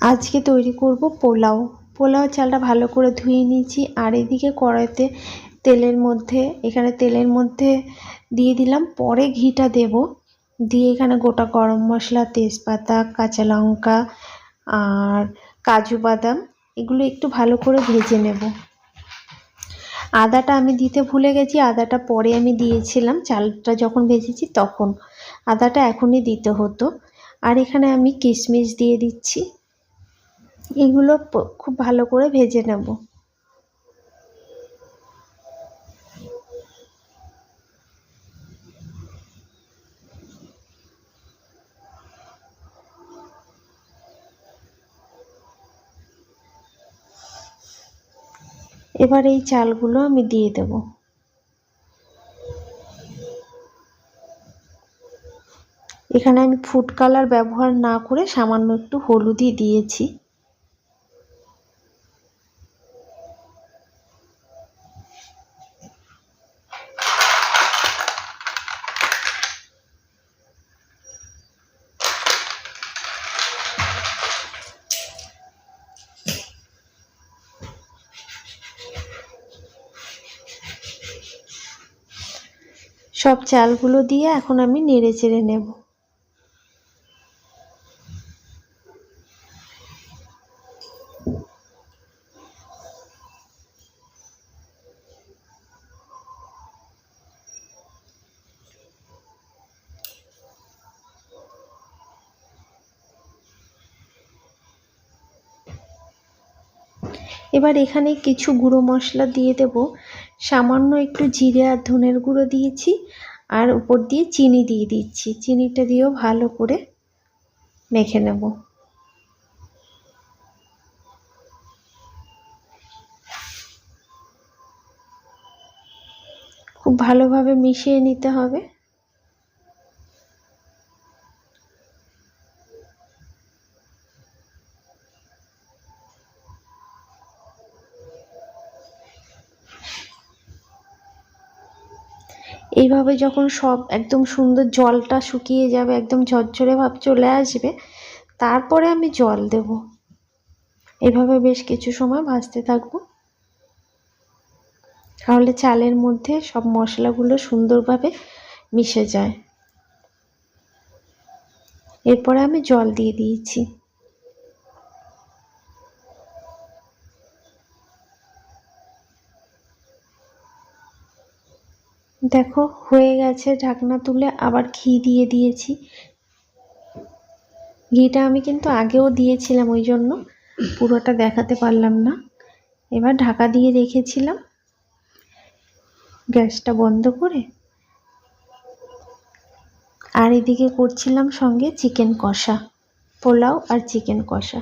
আজকে তৈরি করব পোলাও। পোলাও চালটা ভালো করে ধুয়ে নিয়েছি। আর এদিকে কড়াইতে তেলের মধ্যে, এখানে তেলের মধ্যে দিয়ে দিলাম। পরে ঘিটা দেব। দিয়ে এখানে গোটা গরম মশলা, তেজপাতা, কাঁচা লঙ্কা আর কাজু বাদাম, এগুলো একটু ভালো করে ভেজে নেব। আদাটা আমি দিতে ভুলে গেছি। আদাটা পরে আমি দিয়েছিলাম। চালটা যখন ভেজেছি তখন। আদাটা এখনই দিতে হতো। আর এখানে আমি কিশমিশ দিয়ে দিচ্ছি। এগুলো খুব ভালো করে ভেজে নেব। এবার এই চালগুলো আমি দিয়ে দেব। এখানে আমি ফুড কালার ব্যবহার না করে সামান্য একটু হলুদই দিয়েছি। সব চালগুলো দিয়ে এখন আমি নেড়ে চেড়ে নেব। এবার এখানে কিছু গুঁড়ো মশলা দিয়ে দেব। সামান্য একটু জিরে আর ধনের গুঁড়ো দিয়েছি আর উপর দিয়ে চিনি দিয়ে দিচ্ছি। চিনিটা দিয়েও ভালো করে মেখে নেব। খুব ভালোভাবে মিশিয়ে নিতে হবে। এইভাবে যখন সব একদম সুন্দর জলটা শুকিয়ে যাবে, একদম ঝরঝরে ভাব চলে আসবে, তারপরে আমি জল দেব। এভাবে বেশ কিছু সময় ভাজতে থাকব। তাহলে চালের মধ্যে সব মশলাগুলো সুন্দরভাবে মিশে যায়। এরপরে আমি জল দিয়ে দিয়েছি। দেখো, হয়ে গেছে ঢাকনা তুলে আবার ঘি দিয়ে দিয়েছি। ঘিটা আমি কিন্তু আগেও দিয়েছিলাম ওই জন্য, পুরোটা দেখাতে পারলাম না। এবার ঢাকা দিয়ে রেখেছিলাম। গ্যাসটা বন্ধ করে। আর এদিকে করছিলাম সঙ্গে চিকেন কষা, পোলাও আর চিকেন কষা।